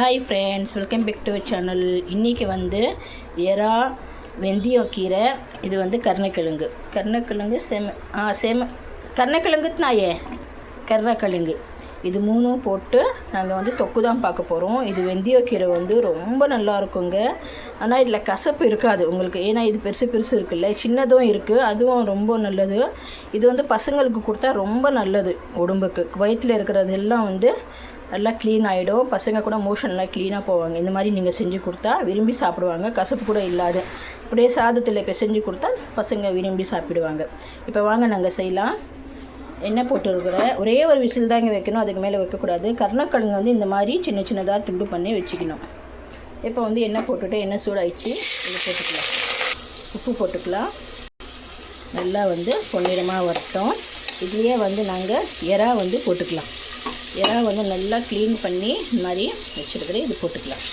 Hi friends welcome back to channel இன்றைக்கி வந்து எறா வெந்தயம் கீரை இது வந்து கருணக்கிழங்கு. கருணக்கிழங்கு செம ஆ செம கருணக்கிழங்கு நாயே கருணக்கிழங்கு. இது மூணும் போட்டு நாங்கள் வந்து தொக்கு தான் பார்க்க போகிறோம் இது வெந்தய கீரை வந்து ரொம்ப நல்லா இருக்குங்க. ஆனால் இதில் கசப்பு இருக்காது உங்களுக்கு. ஏன்னா இது பெருசு பெருசு இருக்குல்ல. சின்னதும் இருக்குது அதுவும் ரொம்ப நல்லது. இது வந்து பசங்களுக்கு கொடுத்தா ரொம்ப நல்லது உடம்புக்கு. வயிற்றில் இருக்கிறது எல்லாம் வந்து நல்லா க்ளீன் ஆகிடும் பசங்க கூட மோஷன்லாம் க்ளீனாக போவாங்க. இந்த மாதிரி நீங்கள் செஞ்சு கொடுத்தா விரும்பி சாப்பிடுவாங்க. கசப்பு கூட இல்லாத. அப்படியே சாதத்தில் இப்போ செஞ்சு கொடுத்தா பசங்க விரும்பி சாப்பிடுவாங்க. இப்போ வாங்க நாங்கள் செய்யலாம். எண்ணெய் போட்டு ஒரே ஒரு விசில் தாங்க வைக்கணும். அதுக்கு மேலே வைக்கக்கூடாது. கருணக்கிழங்கு வந்து இந்த மாதிரி சின்ன சின்னதாக துண்டு பண்ணி வச்சுக்கணும். இப்போ வந்து எண்ணெய் போட்டுட்டு எண்ணெய் சூடாயிடுச்சு. இது போட்டுக்கலாம். உப்பு போட்டுக்கலாம். நல்லா வந்து பொன்னிறமாக வரட்டும். இதுலேயே வந்து நாங்கள் எறா வந்து போட்டுக்கலாம். இறா வந்து நல்லா க்ளீன் பண்ணி இந்த மாதிரி வச்சுருக்குறேன். இது போட்டுக்கலாம்.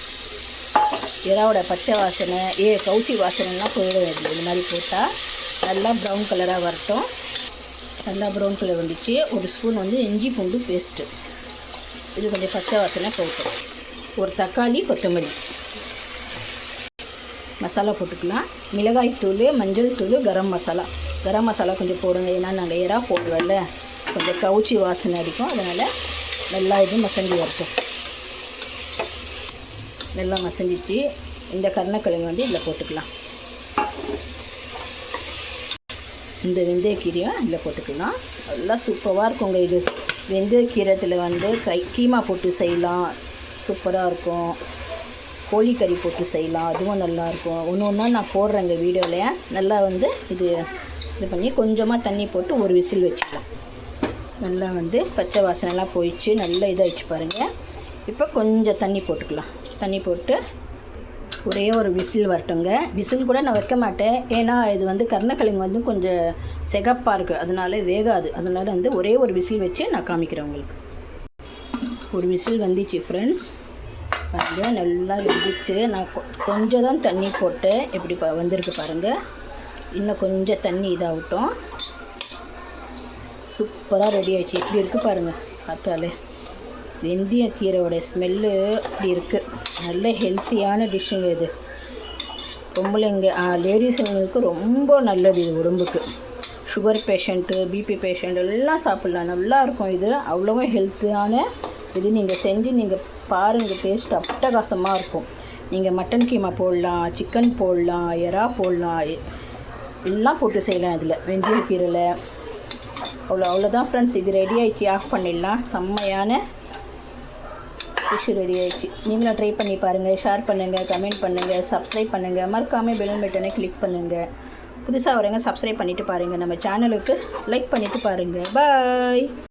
இறாவோட பச்சை வாசனை ஏ கவுச்சி வாசனைலாம் போயிடும் இது மாதிரி போட்டால் நல்லா ப்ரௌன் கலராக வரட்டும். நல்லா ப்ரௌன் கலர் வந்துச்சு. ஒரு ஸ்பூன் வந்து இஞ்சி பூண்டு பேஸ்ட்டு இது கொஞ்சம் பச்சை வாசனை போட்டோம். ஒரு தக்காளி கொத்தமல்லி. மசாலா போட்டுக்கலாம். மிளகாய் தூள் மஞ்சள் தூள் கரம் மசாலா. கரம் மசாலா கொஞ்சம் போடுங்க. ஏன்னா நாங்கள் இறா போடுவோம்ல கொஞ்சம் கவுச்சி வாசனை அடிக்கும். அதனால் நல்லா இது மசஞ்சு வரட்டும். நல்லா மசஞ்சிச்சு இந்த கருணக்கிழங்கு வந்து இதில் போட்டுக்கலாம். இந்த வெந்தயக்கீரையும் இதில் போட்டுக்கலாம். நல்லா சூப்பராக இருக்குங்க இது. வெந்தயக்கீரத்தில் வந்து கை கீமா போட்டு செய்யலாம். சூப்பராக இருக்கும். கோழிக்கறி போட்டு செய்யலாம். அதுவும் நல்லாயிருக்கும் ஒன்று ஒன்றா நான் போடுறேங்க வீடியோவில் நல்லா வந்து இது இது பண்ணி கொஞ்சமாக தண்ணி போட்டு ஒரு விசில் வச்சுக்கலாம். நல்லா வந்து பச்சை வாசனைலாம் போயிடுச்சு. நல்லா இதாகிடுச்சு பாருங்கள் இப்போ கொஞ்சம் தண்ணி போட்டுக்கலாம். தண்ணி போட்டு ஒரே ஒரு விசில் வரட்டுங்க விசில் கூட நான் வைக்க மாட்டேன். ஏன்னா இது வந்து கருணக்கிழங்கு வந்து கொஞ்சம் செகப்பாக இருக்குது அதனால வேகாது. அதனால் வந்து ஒரே ஒரு விசில் வச்சு நான் காமிக்கிறேன் உங்களுக்கு. ஒரு விசில் வந்துச்சு ஃப்ரெண்ட்ஸ் பாருங்கள் நல்லா வெந்துச்சு. நான் கொஞ்சம் தான் தண்ணி போட்டேன். இப்படி பா வந்திருக்கு பாருங்கள் இன்னும் கொஞ்சம் தண்ணி இதாகட்டும். சூப்பராக ரெடி ஆயிடுச்சு. இப்படி இருக்குது பாருங்கள் பார்த்தாலே. வெந்தய கீரையோடைய ஸ்மெல்லு அப்படி இருக்குது நல்ல ஹெல்த்தியான டிஷ்ஷுங்க இது. பொம்பளைங்க லேடிஸுங்களுக்கு ரொம்ப நல்லது இது உடம்புக்கு. சுகர் பேஷண்ட்டு பிபி பேஷண்ட் எல்லாம் சாப்பிட்லாம். நல்லா இருக்கும் இது. அவ்வளோவும் ஹெல்த்தியான இது நீங்கள் செஞ்சு நீங்கள் பாருங்கள் டேஸ்ட் அட்டகாசமாக இருக்கும். நீங்கள் மட்டன் கீமா போடலாம் சிக்கன் போடலாம் எறா போடலாம் எல்லாம் போட்டு செய்யலாம் இதில். வெந்தயக்கீரையில் அவ்வளோ அவ்வளோதான் ஃப்ரெண்ட்ஸ் இது ரெடி ஆயிடுச்சு. ஆஃப் பண்ணிடலாம். செம்மையான ஃபிஷ் ரெடி ஆயிடுச்சு. நீங்களும் ட்ரை பண்ணி பாருங்கள் ஷேர் பண்ணுங்கள் கமெண்ட் பண்ணுங்கள் சப்ஸ்கிரைப் பண்ணுங்கள் மறக்காமல் பெல் பட்டனை கிளிக் பண்ணுங்கள் புதுசாக வரவங்க சப்ஸ்கிரைப் பண்ணிவிட்டு பாருங்கள் நம்ம சேனலுக்கு லைக் பண்ணிவிட்டு பாருங்கள் பாய்